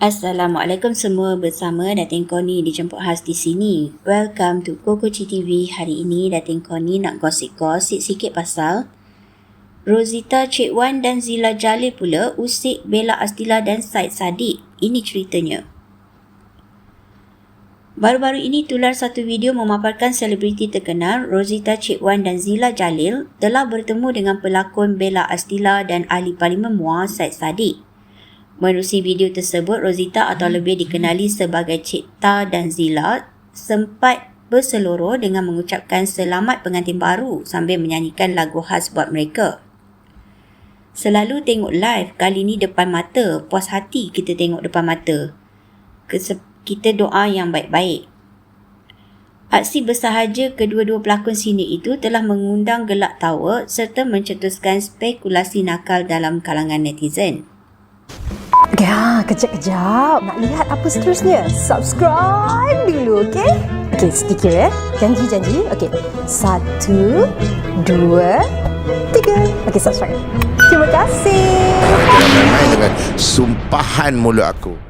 Assalamualaikum semua bersama Datin Koni dijemput khas di sini. Welcome to Koko TV. Hari ini Datin Koni nak gosip-gosip sikit pasal Rosita Cik Wan dan Zila Jalil pula usik Bella Astila dan Said Sadiq. Ini ceritanya. Baru-baru ini tular satu video memaparkan selebriti terkenal Rosita Cik Wan dan Zila Jalil telah bertemu dengan pelakon Bella Astila dan ahli parlimen Muar Said Sadiq. Menerusi video tersebut, Rosita atau lebih dikenali sebagai Cik Ta dan Zila sempat berseluruh dengan mengucapkan selamat pengantin baru sambil menyanyikan lagu khas buat mereka. Selalu tengok live, kali ni depan mata, puas hati kita tengok depan mata. Kita doa yang baik-baik. Aksi bersahaja kedua-dua pelakon sini itu telah mengundang gelak tawa serta mencetuskan spekulasi nakal dalam kalangan netizen. Ya, kejap-kejap. Nak lihat apa seterusnya? Subscribe dulu, okey? Okey, sedikit ya. Janji-janji. Okey. Satu, dua, tiga. Okey, subscribe. Terima kasih. Dengan sumpahan mulut aku.